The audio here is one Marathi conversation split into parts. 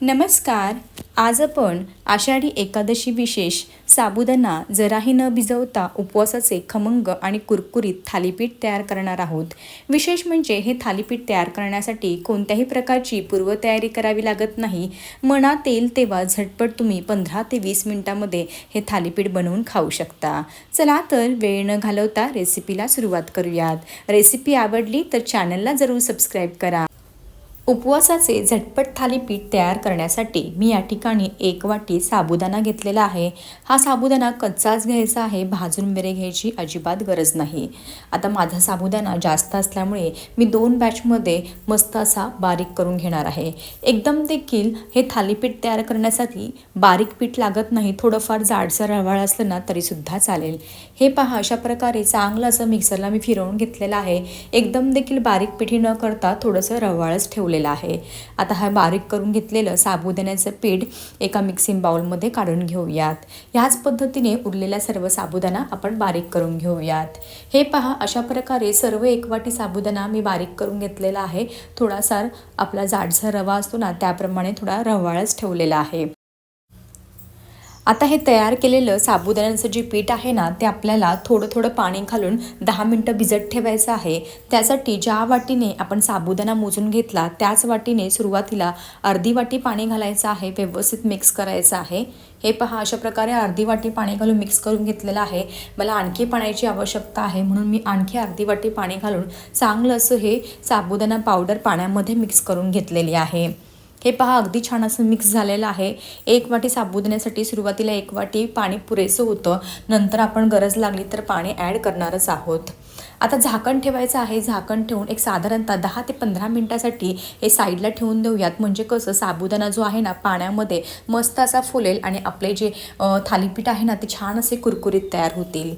नमस्कार. आज आपण आषाढी एकादशी विशेष साबुदाणा जराही न भिजवता उपवासाचे खमंग आणि कुरकुरीत थालीपीठ तयार करणार आहोत. विशेष म्हणजे हे थालीपीठ तयार करण्यासाठी कोणत्याही प्रकारची पूर्वतयारी करावी लागत नाही. मनात येईल तेव्हा झटपट तुम्ही पंधरा ते वीस मिनटामध्ये हे थालीपीठ बनवून खाऊ शकता. चला तर वेळ न घालवता रेसिपीला सुरुवात करूयात. रेसिपी आवडली तर चॅनलला जरूर सबस्क्राईब करा. उपवासाचे झटपट थालीपीठ तयार करण्यासाठी मी या ठिकाणी एक वाटी साबुदाणा घेतलेला आहे. हा साबुदाणा कच्चाच घ्यायचा आहे भाजून वगैरे घ्यायची अजिबात गरज नाही. आता माझा साबुदाणा जास्त असल्यामुळे मी दोन बॅचमध्ये मस्त असा बारीक करून घेणार आहे. एकदम देखील हे थालीपीठ तयार करण्यासाठी बारीक पीठ लागत नाही थोडंफार जाडसर रवाळ असलं ना तरीसुद्धा चालेल. हे पहा अशा प्रकारे चांगलं असं मिक्सरला मी फिरवून घेतलेलं आहे. एकदम देखील बारीक पिठी न करता थोडंसं रवाळच ठेवलेलं आहे. आता हा बारीक करून घेतलेलं साबुदाण्याचं पीठ एका मिक्सिंग बाउलमध्ये काढून घेऊयात. ह्याच पद्धतीने उरलेला सर्व साबुदाणा आपण बारीक करून घेऊयात. हे पहा अशा प्रकारे सर्व एक वाटी साबुदाणा मी बारीक करून घेतलेला आहे. थोडासा आपला जाडसर रवा असतो ना त्याप्रमाणे थोडा रवाळच ठेवलेला आहे. आता हे तयार केलेलं साबुदाण्याचं जे पीठ आहे ना ते आपल्याला थोडं थोडं पाणी घालून दहा मिनटं भिजत ठेवायचं आहे. त्यासाठी ज्या वाटीने आपण साबुदाणा मोजून घेतला त्याच वाटीने सुरुवातीला अर्धी वाटी पाणी घालायचं आहे व्यवस्थित मिक्स करायचं आहे. हे पहा अशा प्रकारे अर्धी वाटी पाणी घालून मिक्स करून घेतलेलं आहे. मला आणखी पाण्याची आवश्यकता आहे म्हणून मी आणखी अर्धी वाटी पाणी घालून चांगलं असं हे साबुदाणा पावडर पाण्यामध्ये मिक्स करून घेतलेली आहे. हे पहा अगदी छान असं मिक्स झालेलं आहे. एक वाटी साबुदाण्यासाठी सुरुवातीला एक वाटी पाणी पुरेसं होतं. नंतर आपण गरज लागली तर पाणी ॲड करणारच आहोत. आता झाकण ठेवायचं आहे. झाकण ठेवून एक साधारणतः दहा ते पंधरा मिनटासाठी हे साईडला ठेवून देऊयात. म्हणजे कसं साबुदाणा जो आहे ना पाण्यामध्ये मस्त असा फुलेल आणि आपले जे थालीपीठ आहे ना ते छान असे कुरकुरीत तयार होतील.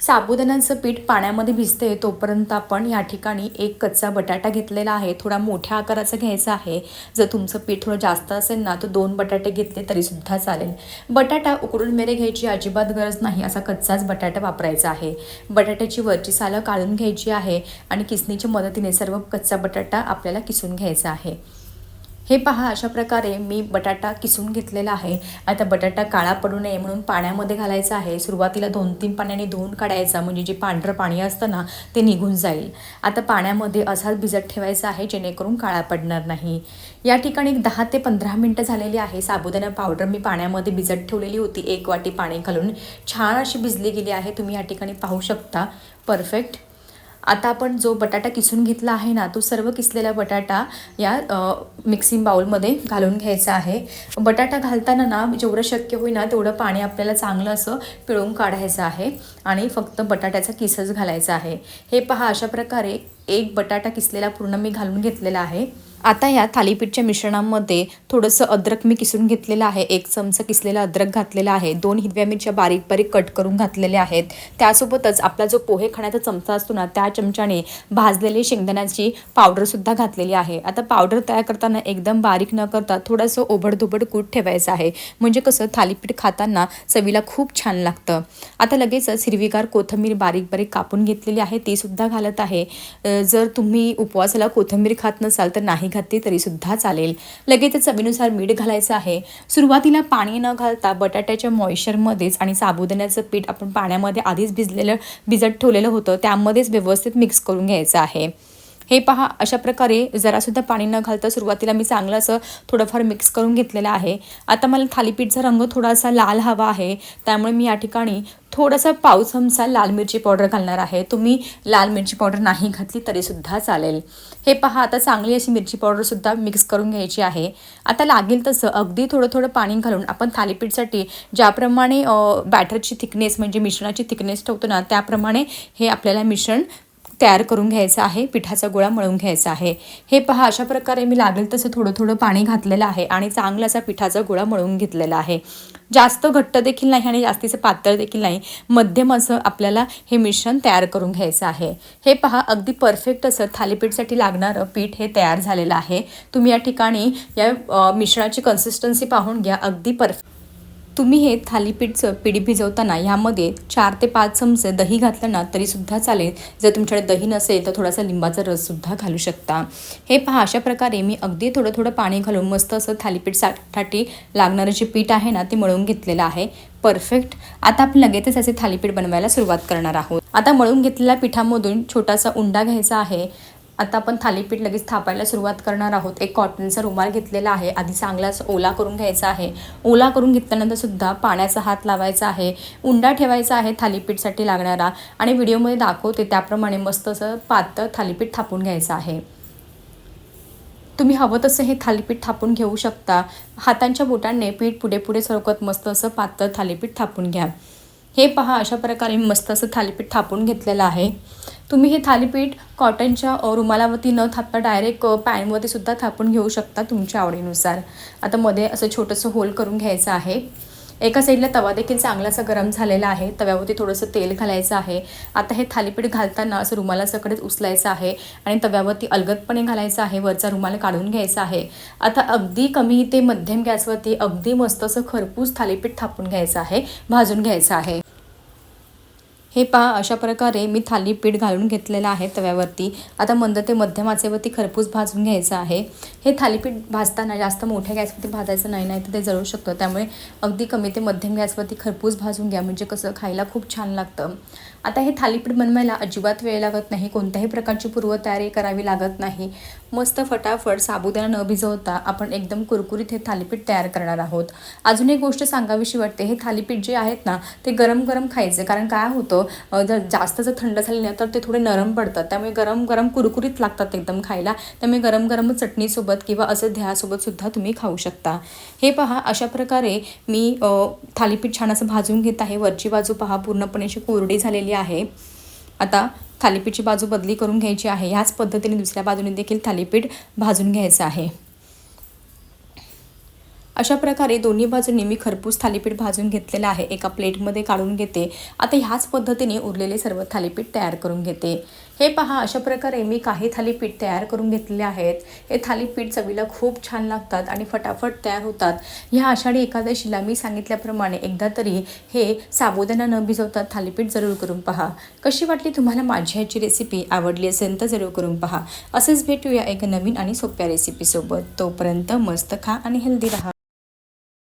साबुदाण्याचं पीठ पाण्यामध्ये भिजते तोपर्यंत आपण या ठिकाणी एक कच्चा बटाटा घेतलेला आहे. थोडा मोठ्या आकाराचा घ्यायचा आहे. जर तुमचं पीठ थोडं जास्त असेल ना तर दोन बटाटे घेतले तरीसुद्धा चालेल. बटाटा उकडून मेरे घ्यायची अजिबात गरज नाही असा कच्चाच बटाटा वापरायचा आहे. बटाट्याची वरची सालं काढून घ्यायची आहे आणि किसणीच्या मदतीने सर्व कच्चा बटाटा आपल्याला किसून घ्यायचा आहे. हे पहा अशा प्रकारे मी बटाटा किसून घेतलेला आहे. आता बटाटा काळा पडू नये म्हणून पाण्यामध्ये घालायचा आहे. सुरुवातीला दोन तीन पाण्याने धुवून काढायचा. म्हणजे जे पांढरं पाणी असतं ना ते निघून जाईल. आता पाण्यामध्ये असाच भिजत ठेवायचा आहे जेणेकरून काळा पडणार नाही. या ठिकाणी दहा ते पंधरा मिनटं झालेली आहे. साबुदाणा पावडर मी पाण्यामध्ये भिजत ठेवलेली होती. एक वाटी पाणी घालून छान अशी भिजली गेली आहे. तुम्ही या ठिकाणी पाहू शकता. परफेक्ट आता आपण जो बटाटा किसून घेतला आहे ना तो सर्व किसलेला बटाटा या मिक्सिंग बाउलमध्ये घालून घ्यायचा आहे. बटाटा घालताना ना जेवढं शक्य होईल ना तेवढं पाणी आपल्याला चांगलं असं पिळून काढायचं आहे आणि फक्त बटाट्याचा किसच घालायचा आहे. हे पहा अशा प्रकारे एक बटाटा किसलेला पूर्ण मी घालून घेतलेला आहे. आता या थालीपीठच्या मिश्रणामध्ये थोडंसं अद्रक मी किसून घेतलेलं आहे. एक चमचा किसलेला अद्रक घातलेला आहे. दोन हिरव्या मिरच्या बारीक बारीक कट करून घातलेल्या आहेत. त्यासोबतच आपला जो पोहे खाण्याचा चमचा असतो ना त्या चमच्याने भाजलेली शेंगदाण्याची पावडरसुद्धा घातलेली आहे. आता पावडर तयार करताना एकदम बारीक न करता थोडंसं ओबडधोबड कूट ठेवायचं आहे. म्हणजे कसं थालीपीठ खाताना चवीला खूप छान लागतं. आता लगेचच हिरवीगार कोथिंबीर बारीक बारीक कापून घेतलेली आहे. तीसुद्धा घालत आहे. जर तुम्ही उपवासाला कोथिंबीर खात नसाल तर नाही घातली तरीसुद्धा चालेल. लगेचच चवीनुसार मीठ घालायचं आहे. सुरुवातीला पाणी न घालता बटाट्याच्या मॉइश्चरमध्येच आणि साबुदाण्याचं पीठ आपण पाण्यामध्ये आधीच भिजलेलं भिजत ठेवलेलं होतं त्यामध्येच व्यवस्थित मिक्स करून घ्यायचं आहे. हे पहा अशा प्रकारे जरासुद्धा पाणी न घालता सुरुवातीला मी चांगलं असं थोडंफार मिक्स करून घेतलेलं आहे. आता मला थालीपीठचा रंग थोडासा लाल हवा आहे. त्यामुळे मी या ठिकाणी थोडासा पाव चमचा लाल मिरची पावडर घालणार आहे. तुम्ही लाल मिरची पावडर नाही घातली तरीसुद्धा चालेल. हे पहा आता चांगली अशी मिरची पावडरसुद्धा मिक्स करून घ्यायची आहे. आता लागेल तसं अगदी थोडं थोडं पाणी घालून आपण थालीपीठसाठी ज्याप्रमाणे बॅटरची थिकनेस म्हणजे मिश्रणाची थिकनेस ठेवतो ना त्याप्रमाणे हे आपल्याला मिश्रण तयार करून घ्यायचं आहे पिठाचा गोळा मळून घ्यायचा आहे. हे पहा अशा प्रकारे मी लागेल तसं थोडं थोडं पाणी घातलेलं आहे आणि चांगला असा पिठाचा गोळा मळून घेतलेला आहे. जास्त घट्ट देखील नाही आणि जास्तीचं पातळ देखील नाही मध्यम असं आपल्याला हे मिश्रण तयार करून घ्यायचं आहे. हे पहा अगदी परफेक्ट असं थालीपीठसाठी लागणारं पीठ हे तयार झालेलं आहे. तुम्ही या ठिकाणी या मिश्रणाची कन्सिस्टन्सी पाहून घ्या अगदी परफेक्ट. तुम्ही हे थालीपीठचं पीठ भिजवताना ह्यामध्ये चार ते पाच चमचे दही घातलं ना तरीसुद्धा चालेल. जर तुमच्याकडे दही नसेल तर थोडासा लिंबाचा रससुद्धा घालू शकता. हे पहा अशा प्रकारे मी अगदी थोडं थोडं पाणी घालून मस्त असं थालीपीठसाठी लागणारं जे पीठ आहे ना ते मळून घेतलेलं आहे. परफेक्ट आता आपण लगेचच असे थालीपीठ बनवायला सुरुवात करणार आहोत. आता मळून घेतलेल्या पिठामधून छोटासा उंडा घ्यायचा आहे. आता आपण थालीपीठ लगेच थापायला सुरुवात करणार आहोत. एक कॉटनचा रुमाल घेतलेला आहे. आधी चांगलाच ओला करून घ्यायचा आहे. ओला करून घेतल्यानंतर सुद्धा पाण्याचा हात लावायचा आहे. उंडा ठेवायचा आहे थालीपीठसाठी लागणारा आणि व्हिडिओमध्ये दाखवते त्याप्रमाणे मस्त असं पातळ थालीपीठ थापून घ्यायचं आहे. तुम्ही हवं तसं हे थालीपीठ थापून घेऊ शकता. हातांच्या बोटांनी पीठ पुढे पुढे सरकत मस्त असं पातळ थालीपीठ थापून घ्या. हे पहा अशा प्रकारे मी मस्त असं थालीपीठ थापून घेतलेलं आहे. तुम्ही हे थालीपीठ कॉटनच्या रुमालावरती न थापता डायरेक्ट पॅनवरती सुद्धा थापून घेऊ शकता तुमच्या आवडीनुसार. आता मध्ये असं छोटंसं होल करून घ्यायचं आहे. एका साईडला तवा देखील चांगलासा गरम झालेला आहे. तव्यावरती थोडंसं तेल घालायचं आहे. आता हे थालीपीठ घालताना असं रुमालासकडेच उचलायचं आहे आणि तव्यावरती अलगदपणे घालायचं आहे. वरचा रुमाल काढून घ्यायचा आहे. आता अगदी कमी ते मध्यम गॅसवरती अगदी मस्त असं खरपूस थालीपीठ थापून घ्यायचं आहे. भाजून घ्यायचं आहे. हे पहा अशा प्रकारे मी थालीपीठ घालून घेतलेलं आहे तव्यावरती. आता मंद ते मध्यम आचेवरती खरपूस भाजून घ्यायचं आहे. हे थालीपीठ भाजताना जास्त मोठ्या गॅसवरती भाजायचं नाही नाही तर ते जळू शकतं. त्यामुळे अगदी कमी ते मध्यम गॅसवरती खरपूस भाजून घ्या. म्हणजे कसं खायला खूप छान लागतं. आता हे थालीपीठ बनवायला अजिबात वेळ लागत नाही. कोणत्याही प्रकारची पूर्वतयारी करावी लागत नाही. मस्त फटाफट साबुदाणा न भिजवता आपण एकदम कुरकुरीत हे थालीपीठ तयार करणार आहोत. अजून एक गोष्ट सांगावीशी वाटते. हे थालीपीठ जे आहेत ना ते गरम गरम खायचे. कारण काय होतं जर जास्त जर थंड झाले ना तर ते थोडे नरम पडतात. त्यामुळे गरम गरम कुरकुरीत लागतात एकदम खायला. त्यामुळे गरम गरम चटणीसोबत किंवा असं ध्यासोबत सुद्धा तुम्ही खाऊ शकता. हे पहा अशा प्रकारे मी थालीपीठ छान असं भाजून घेत आहे. वरची बाजू पहा पूर्णपणे अशी कोरडी झालेली आहे. आता थालीपीठची बाजू बदली करून घ्यायची आहे. ह्याच पद्धतीने दुसऱ्या बाजूने देखील थालीपीठ भाजून घ्यायचं आहे. अशा प्रकारे दोन्ही बाजूंनी मी खरपूस थालीपीठ भाजून घेतलेलं आहे. एका प्लेटमध्ये काढून घेते. आता ह्याच पद्धतीने उरलेले सर्व थालीपीठ तयार करून घेते. हे पहा अशा प्रकारे मी काही थालीपीठ तयार करून घेतलेले आहेत. हे थालीपीठ चवीला खूप छान लागतात आणि फटाफट तयार होतात. ह्या आषाढी एकादशीला मी सांगितल्याप्रमाणे एकदा तरी हे साबुदाणा न भिजवतात थालीपीठ जरूर करून पहा. कशी वाटली तुम्हाला माझी ह्याची रेसिपी आवडली असेल तर जरूर करून पहा. असंच भेटूया एका नवीन आणि सोप्या रेसिपीसोबत तोपर्यंत मस्त खा आणि हेल्दी राहा.